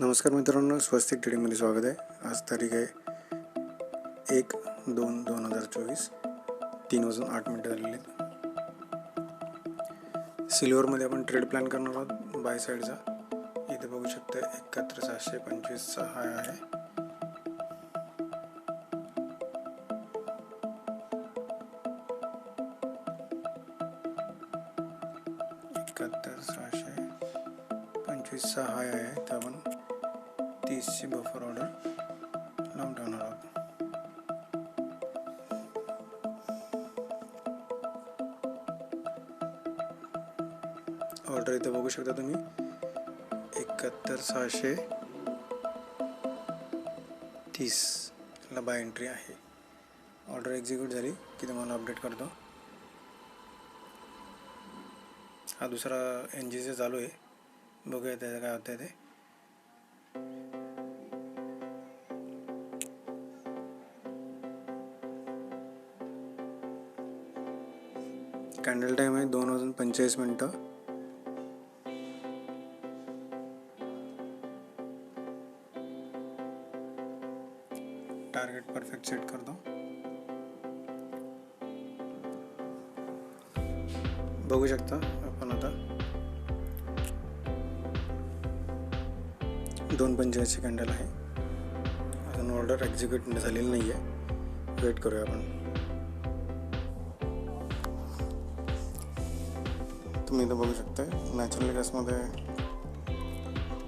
नमस्कार मित्रांनो स्वस्तिक ट्रेडिंगमध्ये स्वागत आहे. आज तारीख आहे एक दोन दोन हजार चोवीस. तीन वाजून आठ मिनटं झालेली आहेत. सिल्वरमध्ये आपण ट्रेड प्लॅन करणार आहोत बाय साईडचा. इथे बघू शकता एकाहत्तर सहाशे पंचवीसचा हाय आहे. एकाहत्तर सहाशे पंचवीसचा हाय आहे. तर आपण तीसची बफर ऑर्डर लावून ठेवणार आहोत ऑर्डर इथं बघू शकता तुम्ही. एकाहत्तर सहाशे तीसला बाय एंट्री आहे. ऑर्डर एक्झिक्यूट झाली की तुम्हाला अपडेट करतो. हा दुसरा एन जी चालू आहे. बघूया त्याचं काय होतं ते. कॅन्डल टाईम आहे दोन वाजून पंचेचाळीस मिनटं. टार्गेट परफेक्ट सेट करतो. बघू शकता आपण आता. दोन पंचेचाळीसची सेकंडाला आहे. अजून ऑर्डर एक्झिक्यूट झालेली नाही आहे वेट करूया आपण. तुम्ही इथं बघू शकता नॅचरल गॅसमध्ये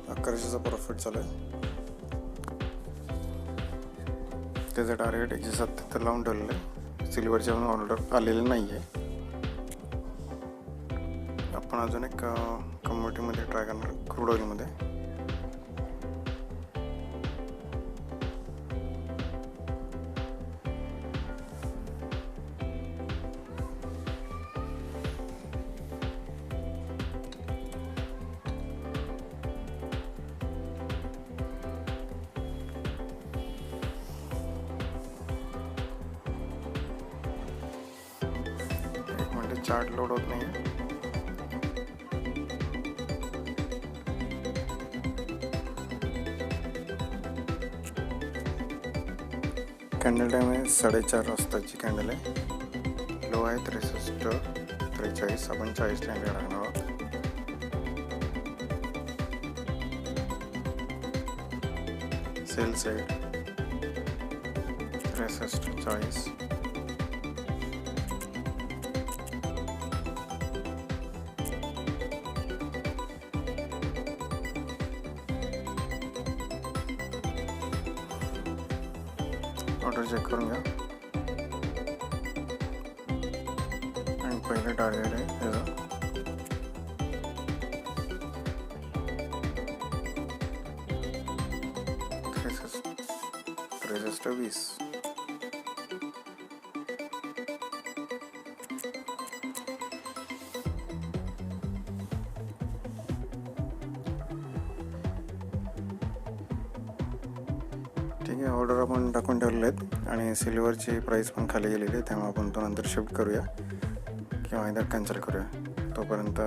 अकराशेचा प्रॉफिट चालू आहे त्याचं टार्गेट एकशे सत्त्याहत्तर लावून ठेवलेलं आहे. सिल्वरची अजून ऑर्डर आलेली नाही आहे आपण अजून एक कम्युनिटीमध्ये ट्राय करणार क्रूड ऑइलमध्ये चार्ट लोड होत नाही कॅन्डल टाईम आहे साडेचार वाजताची कॅन्डल आहे. लो आहे त्रेसष्ट त्रेचाळीस आपण चाळीस कॅन्डल टाकणार आहोत. सेल साईड त्रेसष्ट चाळीस. ऑर्डर चेक करून घ्या आणि पहिलं टार्गेट आहे त्याचं या ऑर्डर आपण टाकून ठेवलेले आहेत आणि सिल्वरची प्राईस पण खाली गेलेली आहे त्यामुळे आपण तो नंतर शिफ्ट करूया किंवा एकदा कॅन्सल करूया. तोपर्यंत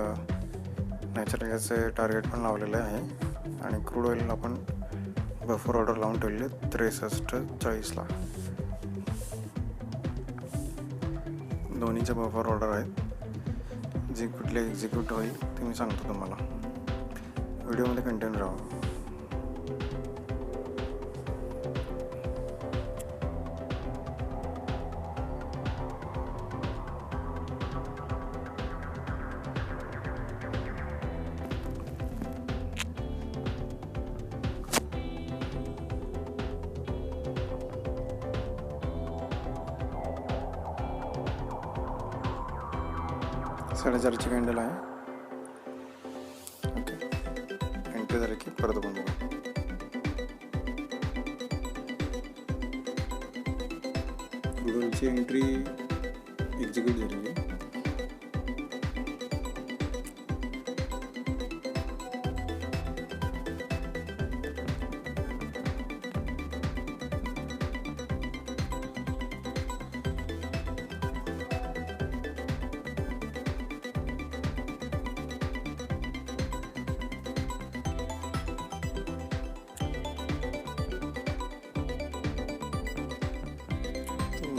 नॅचरल गॅसचे टार्गेट पण लावलेलं आहे आणि क्रूड ऑइल आपण बफर ऑर्डर लावून ठेवलेली आहेत त्रेसष्ट चाळीसला दोन्हीचे बफर ऑर्डर आहेत. जी कुठली एक्झिक्यूट होईल ते मी सांगतो तुम्हाला. व्हिडिओमध्ये कंटेन राहा. साडेचारची कॅन्डल आहे ओके एंट्री झाली की परत बंद बघू गुगलची एंट्री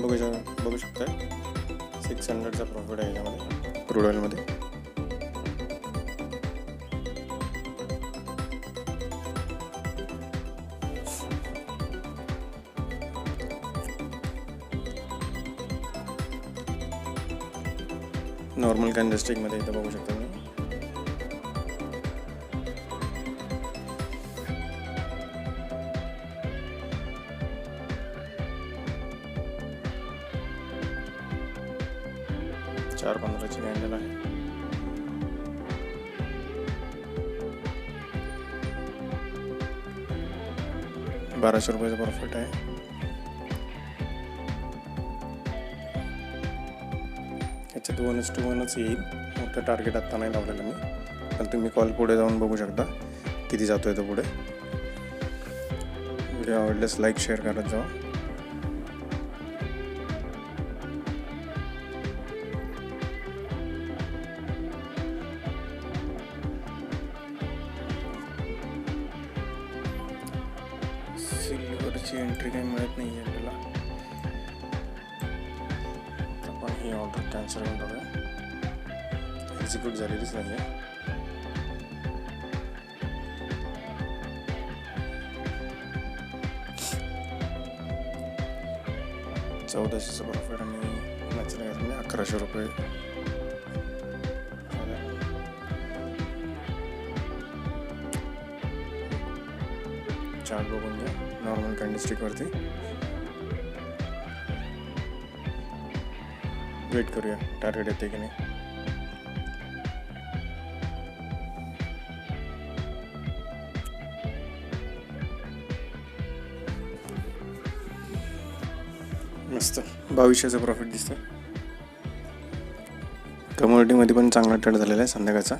बघू शक बघू शकता सिक्स हंड्रेडचा प्रॉफिट आहे याच्यामध्ये. क्रूड ऑइलमध्ये नॉर्मल कॅन्डस्टिकमध्ये इथं बघू शकता चार पंधराची कॅन्डल आहे. बाराशे रुपयाचं प्रॉफिट आहे. याच्यात वनच टू वनच येईल. मोठं टार्गेट आत्ता नाही लावलेलं मी. पण तुम्ही कॉल पुढे जाऊन बघू शकता. किती जातोय तो पुढे. व्हिडिओ आवडल्यास लाईक शेअर करत जावा आपण ही ऑर्डर कॅन्सल एक्झिक्यूट झालेलीच नाही आहे चौदाशेचं प्रॉफिट आणि नॅचरल गॅसमध्ये अकराशे रुपये. चार्ट बघून घ्या. नॉर्मल कॅन्डिस्टिकवरती वेट करूया. टार्गेट येते की नाही? मस्त. बावीसशेचं प्रॉफिट दिसतं कम्युनिटीमध्ये पण चांगला ट्रेड झालेला आहे संध्याकाळचा.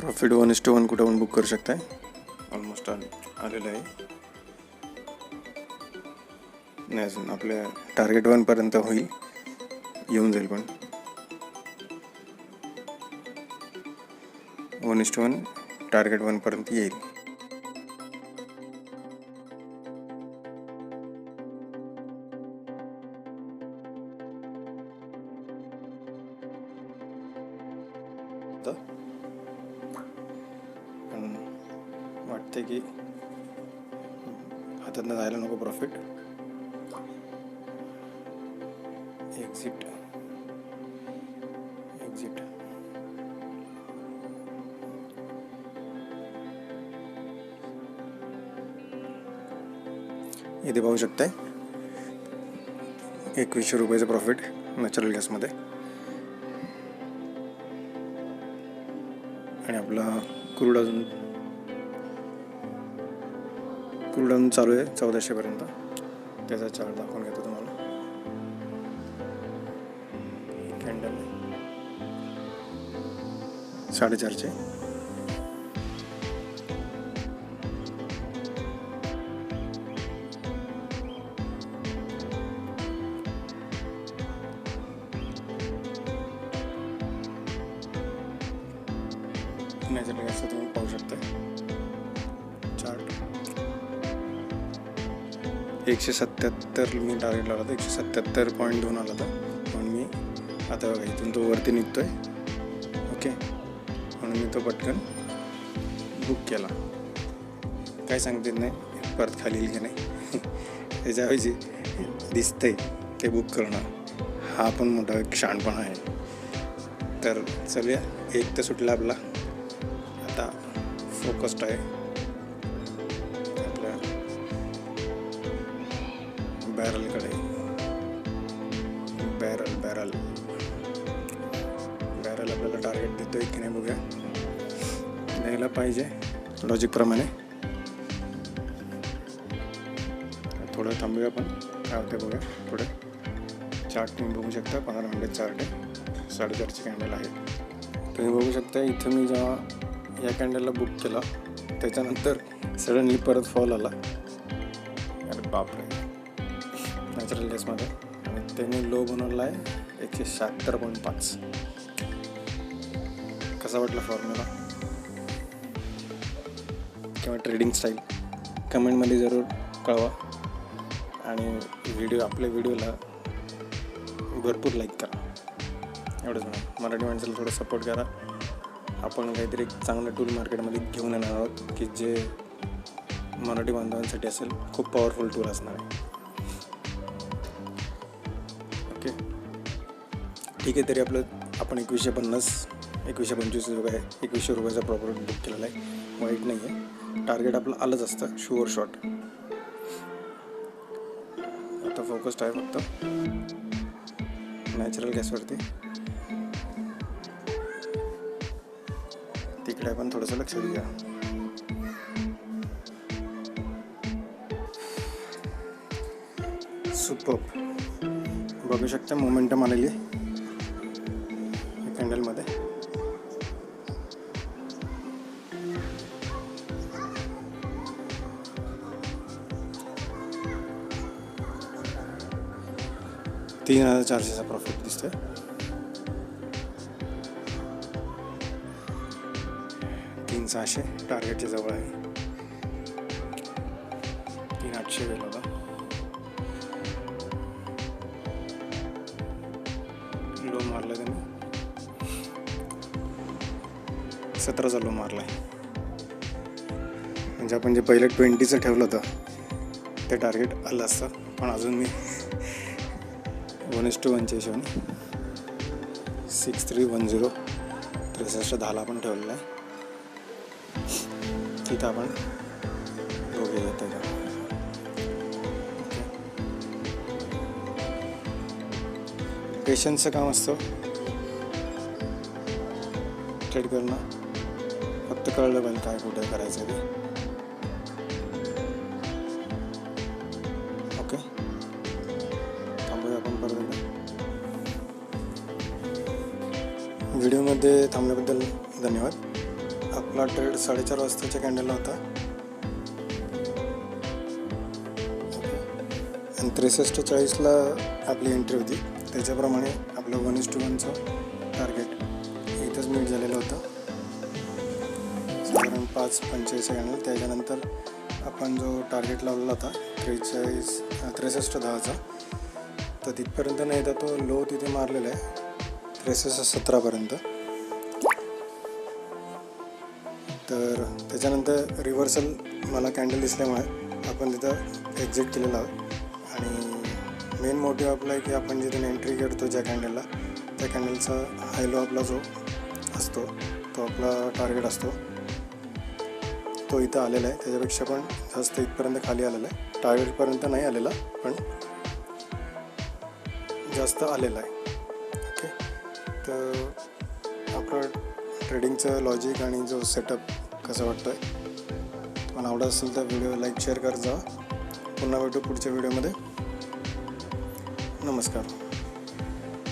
Profit one is two one कुठं पण बुक करू शकताय. ऑलमोस्ट आलेलं आहे. नाही अजून आपल्या टार्गेट वनपर्यंत होईल. येऊन जाईल पण. One is to one target वनपर्यंत येईल. तर? पण वाटते की हातातनं जायला नको प्रॉफिट एक्झिट एक्झिट इथे पाहू शकताय. एकवीसशे रुपयाचं प्रॉफिट नॅचरल गॅसमध्ये आणि आपला क्रूड अजून. क्रूड अजून चालू आहे चौदाशेपर्यंत त्याचा चार्ट दाखवून घेतो. साडेचारचे. नाही असं तुम्ही पाहू शकता चार्ट. एकशे सत्याहत्तर मी टार्गेट लावला होता. एकशे सत्याहत्तर पॉईंट दोन आला होता. पण मी आता बघा इथून तो वरती निघतोय. ओके म्हणून मी तो पटकन बुक केला. काय सांगते नाही परत खाली येईल की नाही. त्याच्याऐवजी दिसतंय ते बुक करणं हा पण मोठा एक शहाणपणा आहे. तर चलूया एक तर सुटला आपला. आता फोकस्ड आहे. आपल्या बॅरलकडे बॅरल बॅरल बॅरल आपल्याला टार्गेट देतोय की नाही बघूया. द्यायला पाहिजे लॉजिकप्रमाणे. थोडं थांबूया पण काय होते बघूया थोडं चार्ट तुम्ही बघू शकता पंधरा म्हणजे मिनिट चार्ट आहे साडेचारचे कॅन्डल आहे तुम्ही बघू शकता इथं मी जेव्हा या कॅन्डलला बुक केला त्याच्यानंतर सडनली परत फॉल आला. अरे बापरे. नॅचरल गॅसमध्ये आणि त्याने लो बनवला आहे एकशे शहात्तर पॉईंट पाच. कसा वाटला फॉर्म्युला किंवा ट्रेडिंग स्टाईल कमेंटमध्ये जरूर कळवा. आणि व्हिडिओ आपल्या व्हिडिओला भरपूर लाईक करा. एवढंच म्हणा. मराठी माणसाला थोडं सपोर्ट करा. आपण काहीतरी चांगलं टूल मार्केटमध्ये घेऊन येणार आहोत की जे मराठी बांधवांसाठी असेल खूप पॉवरफुल टूल असणार आहे. ओके ठीक आहे तरी आपलं आपण एकवीसशे पन्नास एकवीसशे पंचवीस रुपये एकवीसशे रुपयाचा प्रॉपर बुक केलेला आहे. वाईट नाही आहे टार्गेट आपलं आलंच असतं शुअर शॉट आता फोकस्ड आहे फक्त नॅचरल गॅसवरती तिकडे पण थोडंसं लक्ष द्या सुपर बघू शकता मोमेंटम आलेली आहे कॅन्डलमध्ये तीन हजार चारशेचा प्रॉफिट दिसतोय तीन सहाशे टार्गेटच्या जवळ आहे तीन आठशे गेला होता लो मारला त्यांनी सतराचा लो मारलाय म्हणजे आपण जे पहिलं ट्वेंटीचं ठेवलं होतं ते टार्गेट आलं असतं पण अजून मी वन एस टू वनच्या हिशोबाने सिक्स थ्री वन झिरो त्रेसष्ट दहाला पण ठेवलेलं आहे. तिथं आपण दोघे येतो का पेशन्सचं काम असतं. ट्रेड करणं. फक्त कळलं पण काय कुठे करायचं ते. व्हिडिओमध्ये थांबल्याबद्दल धन्यवाद. आपला ट्रेड साडेचार वाजताच्या कॅन्डलला होता. आणि त्रेसष्ट चाळीसला आपली एंट्री होती. त्याच्याप्रमाणे आपलं वन इज टू वनचं टार्गेट इथंच मीट झालेलं होतं. साधारण पाच पंचेचाळीस कॅन्डल त्याच्यानंतर आपण जो टार्गेट लावलेला होता त्रेचाळीस त्रेसष्ट दहाचा तर तिथपर्यंत नाही तर तो लो तिथे मारलेला आहे. त्रेसष्ट सतरापर्यंत. तर त्याच्यानंतर रिव्हर्सल मला कॅन्डल दिसल्यामुळे आपण तिथं एक्झिट केलेलं आहोत. आणि मेन मोटिव्ह आपला आहे की आपण जिथून एंट्री करतो ज्या कॅन्डलला त्या कॅन्डलचा हायलो आपला जो असतो तो आपला टार्गेट असतो. तो इथं आलेला आहे. त्याच्यापेक्षा पण जास्त इथपर्यंत खाली आलेला आहे. टार्गेटपर्यंत नाही आलेला पण जास्त आलेला आहे. ओके तर आपलं ट्रेडिंगचं लॉजिक आणि जो सेटअप कसं वाटतं आहे तुम्हाला आवडत असेल तर व्हिडिओ लाईक शेअर करत जा. पुन्हा भेटू पुढच्या व्हिडिओमध्ये नमस्कार.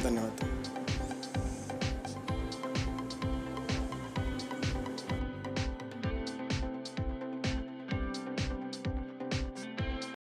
धन्यवाद.